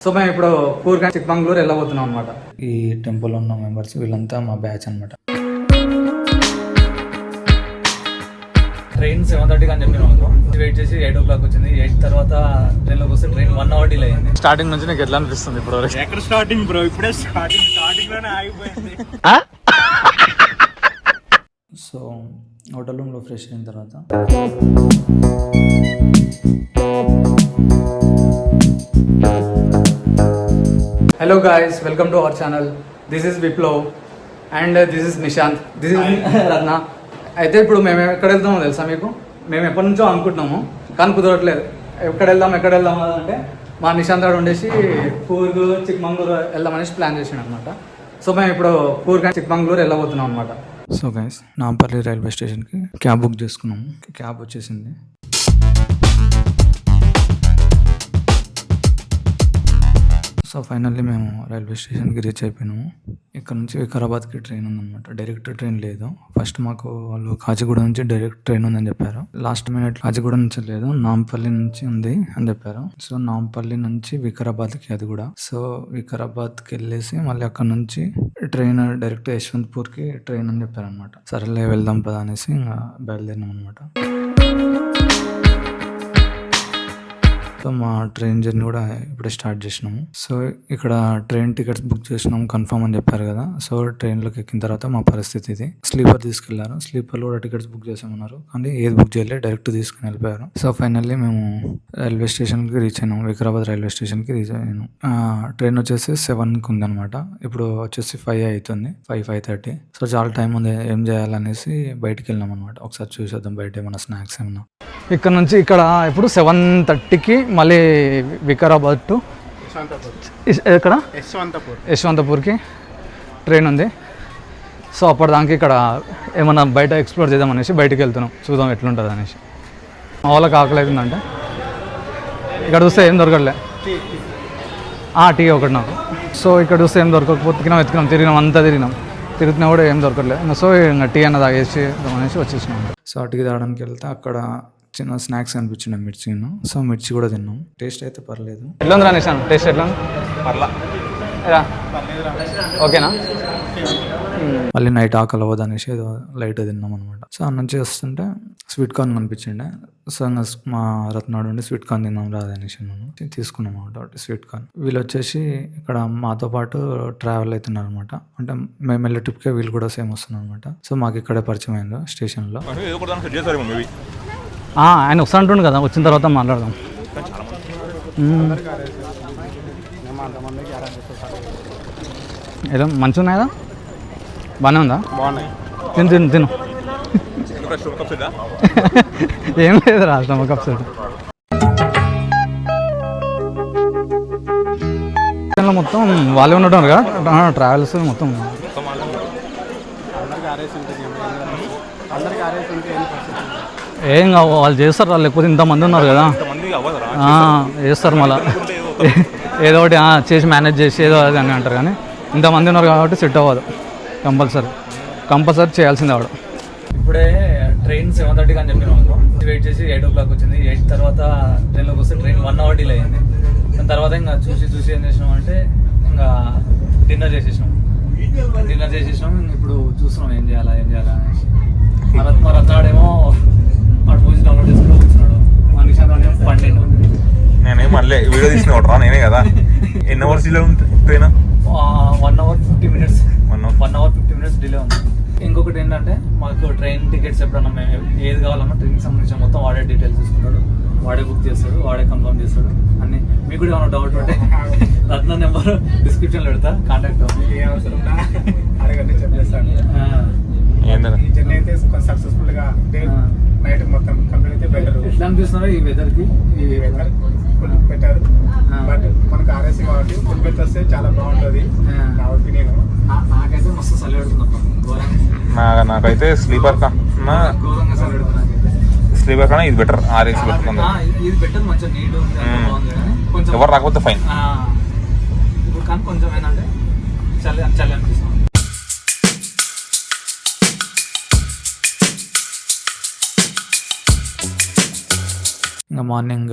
So మేము ఇప్పుడు కూర్గా చిక్మంగళూరు వెళ్ళబోతున్నాం అనమాట ఈ టెంపుల్ ఉన్న మెంబర్స్ వీళ్ళంతా మా బ్యాచ్ అనమాట ట్రైన్ సెవెన్ థర్టీకి అని చెప్పిన వెయిట్ చేసి ఎయిట్ ఓ క్లాక్ వచ్చింది. ఎయిట్ తర్వాత ట్రైన్లోకి వస్తే ట్రైన్ వన్ అవర్ డిలే అయింది. స్టార్టింగ్ నుంచి నీకు ఎట్లా అనిపిస్తుంది ఇప్పుడు ఎక్కడ స్టార్టింగ్ బ్రో? ఇప్పుడే స్టార్టింగ్ స్టార్టింగ్లోనే ఆగిపోయింది సో హోటల్ రూమ్లో ఫ్రెష్ అయిన తర్వాత hello guys welcome to our channel this is Viplav and this is Nishant this is Ratna అయితే ఇప్పుడు మేము ఎక్కడ వెళ్తామో తెలుసా మీకు? మేము ఎప్పటి నుంచో అనుకుంటున్నాము కానీ కుదరట్లేదు. ఎక్కడ వెళ్దాం ఎక్కడ వెళ్దాం అంటే మా నిశాంత్ గారు ఉండేసి కూర్గు చిక్మంగళూరు వెళ్దామనేసి ప్లాన్ చేసాడు అనమాట సో మేము ఇప్పుడు కూర్గా చిక్మంగళూరు వెళ్ళబోతున్నాం అనమాట సో గైస్ నాంపల్లి రైల్వే స్టేషన్కి క్యాబ్ బుక్ చేసుకున్నాము. క్యాబ్ వచ్చేసింది. సో ఫైనల్లీ మేము రైల్వే స్టేషన్కి రీచ్ అయిపోయినాము. ఇక్కడ నుంచి వికారాబాద్కి ట్రైన్ ఉందన్నమాట. డైరెక్ట్ ట్రైన్ లేదు. ఫస్ట్ మాకు వాళ్ళు కాచిగూడ నుంచి డైరెక్ట్ ట్రైన్ ఉందని చెప్పారు. లాస్ట్ మినిట్ కాచిగూడ నుంచి లేదు నాంపల్లి నుంచి ఉంది అని చెప్పారు. సో నాంపల్లి నుంచి వికారాబాద్కి అది కూడా. సో వికారాబాద్కి వెళ్ళేసి మళ్ళీ అక్కడ నుంచి ట్రైన్ డైరెక్ట్ యశ్వంత్పూర్కి ట్రైన్ అని చెప్పారనమాట సరేలే వెళ్దాం పదా అనేసి ఇంకా బయలుదేరినాం అనమాట సో మా ట్రైన్ జర్నీ కూడా ఇప్పుడే స్టార్ట్ చేసినాము. సో ఇక్కడ ట్రైన్ టికెట్స్ బుక్ చేసినాము కన్ఫర్మ్ అని చెప్పారు కదా. సో ట్రైన్లోకి ఎక్కిన తర్వాత మా పరిస్థితి ఇది. స్లీపర్ తీసుకెళ్ళారు. స్లీపర్లో కూడా టికెట్స్ బుక్ చేసామన్నారు. కానీ ఏది బుక్ చేయలేదు డైరెక్ట్ తీసుకుని వెళ్ళిపోయారు. సో ఫైనల్లీ మేము రైల్వే స్టేషన్కి రీచ్ అయినాము. వికారాబాద్ రైల్వే స్టేషన్కి రీచ్ అయినాము. ట్రైన్ వచ్చేసి సెవెన్కి ఉందనమాట ఇప్పుడు వచ్చేసి ఫైవ్ అవుతుంది ఫైవ్ ఫైవ్ థర్టీ సో చాలా టైం ఉంది. ఏం చేయాలనేసి బయటికి వెళ్ళినాం అనమాట ఒకసారి చూసేద్దాం. బయట ఏమైనా స్నాక్స్ ఏమన్నా ఇక్కడ నుంచి ఇక్కడ ఇప్పుడు సెవెన్ థర్టీకి మళ్ళీ వికారాబాద్ టు ఎక్కడ? యశ్వంతపూర్. యశ్వంతపూర్కి ట్రైన్ ఉంది. సో అప్పటిదానికి ఇక్కడ ఏమన్నా బయట ఎక్స్ప్లోర్ చేద్దాం అనేసి బయటికి వెళ్తున్నాం. చూద్దాం ఎట్లుంటుంది అనేసి మా వాళ్ళకి ఆకలి అవుతుందంటే ఇక్కడ చూస్తే ఏం దొరకట్లే. ఆ, టీ ఒకటి నాకు. సో ఇక్కడ చూస్తే ఏం దొరకకపోతే ఎత్తుకున్నాం తిరిగినాం అంతా తిరిగినాం. తిరుగుతున్నా కూడా ఏం దొరకట్లేదు సో ఇంకా టీ అన్న తాగేసి అనేసి వచ్చేసినాం. సో అటుకి తాగడానికి వెళ్తే అక్కడ చిన్న స్నాక్స్ అనిపించిన మిర్చి సో మిర్చి కూడా తిన్నాం. టేస్ట్ అయితే పర్లేదు. ఎట్లా టేస్ట్ ఎట్లా పర్లా? ఓకేనా? మళ్ళీ నైట్ ఆకలి అవ్వదు అనేసి ఏదో లైట్ తిన్నాం అనమాట సో అన్నం చేస్తుంటే స్వీట్ కార్న్ కనిపించిండే. సో మా రత్నాడు ఉండి స్వీట్ కార్న్ తిన్నాం రాదు అనేసి అన్నాను. తీ- తీసుకున్నాం అనమాట ఒకటి స్వీట్ కార్న్ వీళ్ళు వచ్చేసి ఇక్కడ మాతో పాటు ట్రావెల్ అవుతున్నారు అనమాట అంటే మేము వెళ్ళే ట్రిప్కే వీళ్ళు కూడా సేమ్ వస్తున్నారు అనమాట సో మాకు ఇక్కడే పరిచయం అయ్యారు స్టేషన్లో. ఆయన వస్తా అంటుండు కదా వచ్చిన తర్వాత మాట్లాడదాం. ఏదో మంచిగా ఉన్నాయా బాగానే ఉందా? బాగున్నాయి. తిను తిను తిను. ఏం లేదు రా స్టమక్ అప్సెట్ మొత్తం వాళ్ళే ఉండటం కదా ట్రావెల్స్ మొత్తం. ఏం కావు వాళ్ళు చేస్తారు వాళ్ళు లేకపోతే ఇంతమంది ఉన్నారు కదా. మంది అవ్వదురా ఆ, చేస్తారు మళ్ళా. ఏదో ఒకటి ఆ, చేసి మేనేజ్ చేసి ఏదో అది అని అంటారు కానీ ఇంతమంది ఉన్నారు కాబట్టి సెట్ అవ్వదు కంపల్సరీ. కంపల్సరీ చేయాల్సిందే వాడు. ఇప్పుడే ట్రైన్ సెవెన్ థర్టీకి అని చెప్పిన వెయిట్ చేసి ఎయిట్ ఓ క్లాక్ వచ్చింది. ఎయిట్ తర్వాత ట్రైన్లోకి వస్తే ట్రైన్ వన్ అవర్ డిలే అయింది. దాని తర్వాత ఇంకా చూసి చూసి ఏం చేసినాం అంటే ఇంకా డిన్నర్ చేసేసినాం. డిన్నర్ చేసేసినాం ఇంక ఇప్పుడు చూస్తున్నాం ఏం చేయాలా ఏం చేయాలా అనేసి. మా రత్ మా రత్నాడేమో వాడు మూవీస్ డౌన్లోడ్ చేసుకుంటూ కూర్చున్నాడు. మా నిషాద్ ఏమో పండిండు నేనే మళ్ళీ వీడియో తీసిన ఒకటి రా నేనే కదా. ఎన్ని అవర్స్ ఇలా ఉంటుంది train one hour fifty minutes One hour. One hour fifty minutes delay ఉంది. ఇంకొకటి ఏంటంటే మాకు ట్రైన్ టికెట్స్ ఎప్పుడన్నా మేము ఏది కావాలన్నా ట్రైన్కి సంబంధించిన మొత్తం వాడే డీటెయిల్స్ తీసుకుంటాడు. వాడే బుక్ చేస్తాడు వాడే కన్ఫర్మ్ చేస్తాడు. అన్ని మీకు కూడా ఏమైనా డౌట్ ఉంటే. రత్న నెంబర్ డిస్క్రిప్షన్లో పెడతా కాంటాక్ట్ ఏ అవసరం ఉన్నా అడగండి చెప్పేస్తాను. ఏంటంటే ఈ జర్నీ అయితే సక్సెస్ఫుల్గా డే ఆ. నైట్ మొత్తం కంప్లీట్ అయితే బెటర్ ఎట్లా అనిపిస్తున్నారు ఈ ఈ వెదర్ ఫుల్ బెటర్. బట్ మనకు ఆర్ఎస్సీ కాబట్టి ఫుల్ బెటర్ వస్తే చాలా బాగుంటుంది. నా ఒపీనియన్ నాకైతే మస్తు చలి స్లీపర్ కన్నా. స్లీపర్ కన్నా ఇది బెటర్ ఆర్ఎస్ పెట్టుకుంది ఇది- బెటర్ మంచిగా నీట్ ఎవరు రాకపోతే ఫైన్ కానీ కొంచెం ఏంటంటే చలి చలి అనిపిస్తుంది. ఇంకా మార్నింగ్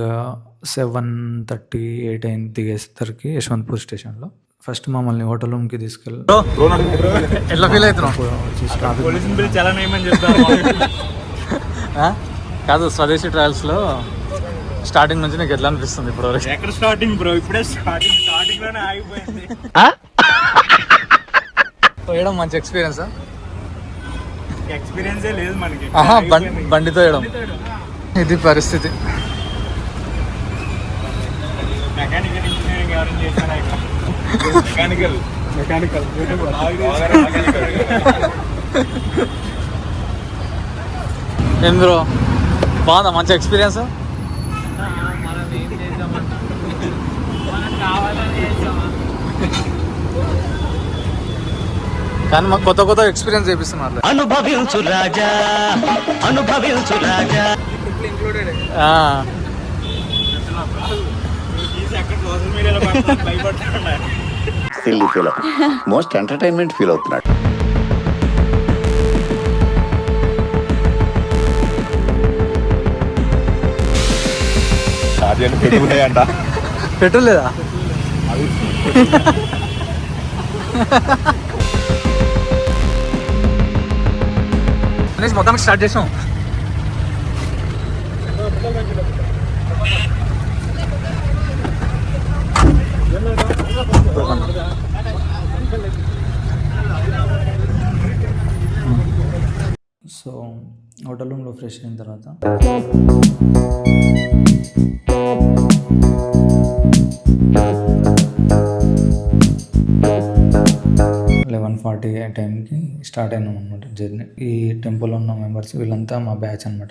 సెవెన్ థర్టీ ఎయిట్ అయింది దిగేసరికి యశ్వంత్పూర్ స్టేషన్లో. ఫస్ట్ మమ్మల్ని హోటల్ రూమ్కి తీసుకెళ్ళి ఎట్లా ఫీల్ అవుతున్నావు? ఆ? కాదు స్వదేశీ ట్రావెల్స్లో స్టార్టింగ్ నుంచి నీకు ఎట్లా అనిపిస్తుంది ఇప్పుడు వరకు ఎక్కడ స్టార్టింగ్ బ్రో ఇప్పుడే స్టార్టింగ్ స్టార్టింగ్లోనే ఆగిపోయింది. వేయడం మంచి ఎక్స్పీరియన్స్ ఎక్స్పీరియన్సే లేదు మనకి. ఆహా బండితో వేయడం ఇది పరిస్థితి. మెకానికల్ ఇంజనీరింగ్ ఎవరైనా చేశారా మెకానికల్ మెకానికల్ ఎందులో బాగుందా? మంచి ఎక్స్పీరియన్స్ కానీ మాకు కొత్త కొత్త ఎక్స్పీరియన్స్ చేపిస్తున్నారు. Anubhavinchu Raja Anubhavinchu Raja. Most entertainment feel అవుతున్నాడు పెట్రోల్ లేదా? అనేసి మొత్తానికి స్టార్ట్ చేసాం. సో హోటల్ రూమ్లో ఫ్రెష్ అయిన తర్వాత. స్టార్ట్ అయినాం అనమాట జర్నీ. ఈ టెంపుల్ ఉన్న మెంబర్స్ వీళ్ళంతా మా బ్యాచ్ అనమాట